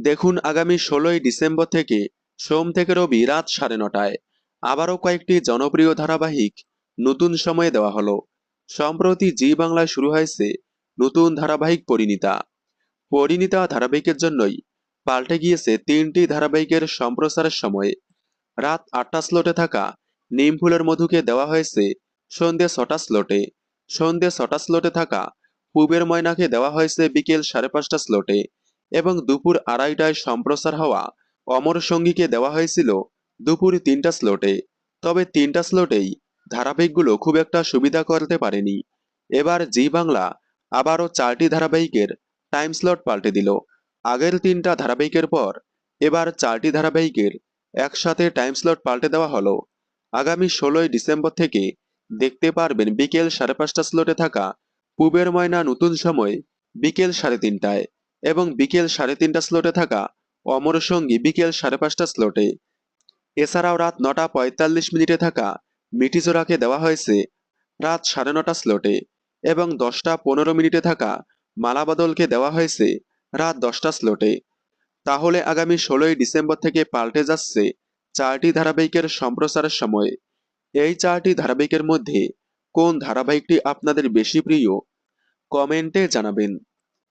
দেখুন আগামী ষোলোই ডিসেম্বর থেকে সোম থেকে রবি রাত সাড়ে নটায়। আবারও কয়েকটি জনপ্রিয় ধারাবাহিক নতুন সময়ে দেওয়া হলো। সম্প্রতি জি বাংলায় শুরু হয়েছে নতুন ধারাবাহিক পরিণীতা। পরিণীতা ধারাবাহিকের জন্যই পাল্টে গিয়েছে তিনটি ধারাবাহিকের সম্প্রচারের সময়ে। রাত আটটা স্লটে থাকা নিমফুলের মধুকে দেওয়া হয়েছে সন্ধ্যে ছটা স্লটে। সন্ধ্যে ছটা স্লটে থাকা পূবের ময়নাকে দেওয়া হয়েছে বিকেল সাড়ে পাঁচটা স্লটে। এবং দুপুর আড়াইটায় সম্প্রচার হওয়া অমর সঙ্গীকে দেওয়া হয়েছিল দুপুর তিনটা স্লটে। তবে তিনটা স্লটেই ধারাবাহিকগুলো খুব একটা সুবিধা করতে পারেনি। এবার জি বাংলা আবারও চারটি ধারাবাহিকের টাইম স্লট পাল্টে দিল। আগের তিনটা ধারাবাহিকের পর এবার চারটি ধারাবাহিকের একসাথে টাইম স্লট পাল্টে দেওয়া হলো। আগামী ষোলোই ডিসেম্বর থেকে দেখতে পারবেন বিকেল সাড়ে পাঁচটা স্লটে থাকা পূবের ময়না নতুন সময় বিকেল সাড়ে তিনটায়। এবং বিকেল সাড়ে তিনটা স্লটে থাকা অমর সঙ্গী বিকেল সাড়ে পাঁচটা স্লটে। এছাড়াও রাত নটা পঁয়তাল্লিশ মিনিটে থাকা মিটিজোড়াকে দেওয়া হয়েছে রাত সাড়ে নটা স্লটে এবং দশটা পনেরো মিনিটে থাকা মালাবদলকে দেওয়া হয়েছে রাত দশটা স্লটে। তাহলে আগামী ষোলোই ডিসেম্বর থেকে পাল্টে যাচ্ছে চারটি ধারাবাহিকের সম্প্রচারের সময়। এই চারটি ধারাবাহিকের মধ্যে কোন ধারাবাহিকটি আপনাদের বেশি প্রিয়? কমেন্টে জানাবেন।